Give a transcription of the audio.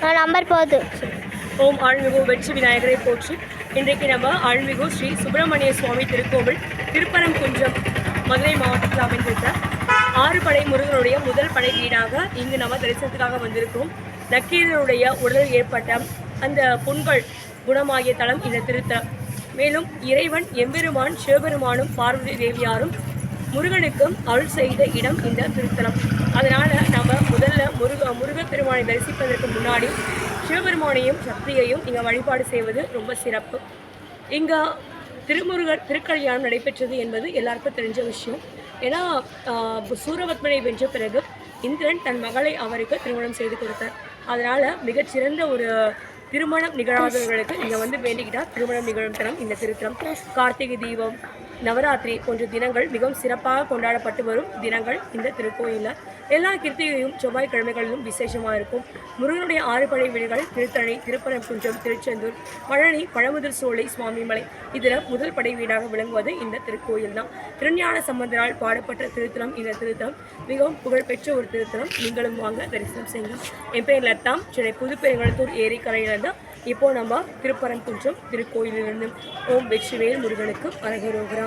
Number போகுது. ஓம் ஆழ்மிகு வெற்றி விநாயகரை போற்றி. இன்றைக்கு நம்ம ஆழ்மிகு ஸ்ரீ சுப்பிரமணிய சுவாமி திருக்கோவில் திருப்பரங்குன்றம் மதுரை மாவட்டத்தில் அமைந்திருக்க ஆறு படை முருகனுடைய முதல் படை வீடாக இங்கு நம்ம தரிசனத்துக்காக வந்திருக்கோம் நக்கீரனுடைய உடலில் ஏற்பட்ட அந்த புண்கள் குணமாகிய தலம் இந்த திருத்தலம் மேலும் இறைவன் எம்பெருமான் சிவபெருமானும் பார்வதி தேவியாரும் முருகனுக்கும் அருள் செய்த இடம் இந்த திருத்தலம். அதனால் நம்ம முருகப்பெருமானை தரிசிப்பதற்கு முன்னாடி சிவபெருமானையும் சக்தியையும் இங்கே வழிபாடு செய்வது ரொம்ப சிறப்பு. இங்கே திருமுருகர் திருக்கல்யாணம் நடைபெற்றது என்பது எல்லாருக்கும் தெரிஞ்ச விஷயம். ஏன்னா சூரபத்மனை வென்ற பிறகு இந்திரன் தன் மகளை அவருக்கு திருமணம் செய்து கொடுத்தார். அதனால் மிகச்சிறந்த ஒரு திருமணம் நிகழாதவர்களுக்கு இங்கே வந்து வேண்டிக்கிட்டால் திருமணம் நிகழும் தரம் இந்த திருத்தலம். கார்த்திகை தீபம் நவராத்திரி போன்ற தினங்கள் மிகவும் சிறப்பாக கொண்டாடப்பட்டு வரும் தினங்கள் இந்த திருக்கோயிலில். எல்லா கிருத்திகையும் செவ்வாய்க்கிழமைகளிலும் விசேஷமாக இருக்கும். முருகனுடைய ஆறு படை வீடுகள் திருத்தணி திருப்பரங்குன்றம் திருச்செந்தூர் பழனி பழமுதிர் சோலை சுவாமிமலை. இதில் முதல் படை வீடாக விளங்குவது இந்த திருக்கோயில் தான். திருஞான சம்பந்தரால் பாடப்பட்ட திருத்தலம் இந்த திருத்தலம். மிகவும் புகழ்பெற்ற ஒரு திருத்தலம். நீங்களும் வாங்க தரிசனம் செய்யுங்கள் என் பேர் லத்தாம் சென்னை புதுப்பெருங்கலத்தூர் ஏரிக்கரையிலிருந்து. இப்போ நம்ம திருப்பரங்குன்றம் திருக்கோயிலிருந்து ஓம் வெற்றிவேல் முருகனுக்கு அரகரோகரா